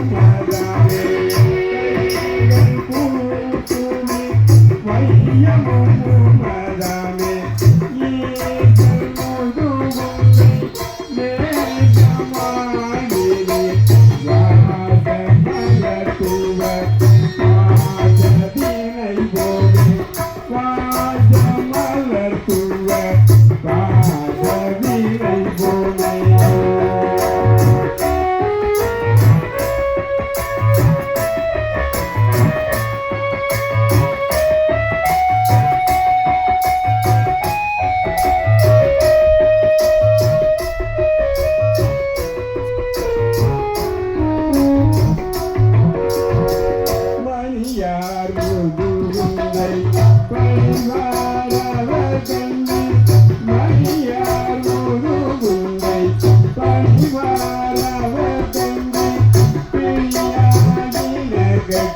Yeah.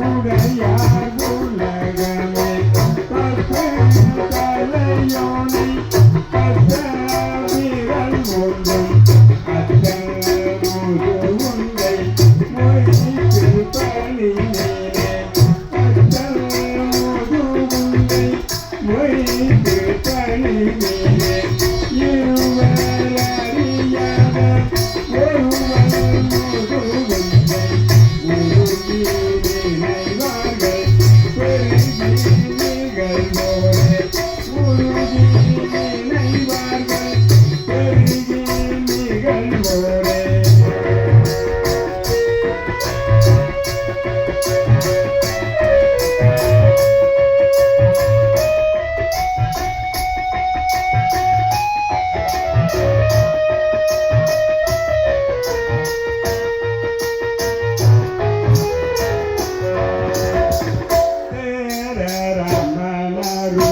உடையார் உலகமே தலையோனை கத்த விரல் ஒன்றும் கத்த முது உண்டை மொழிக்கு பணியிலே கத்த முது உண்டை மொழிக்கு பணியிலே ರಮಣರು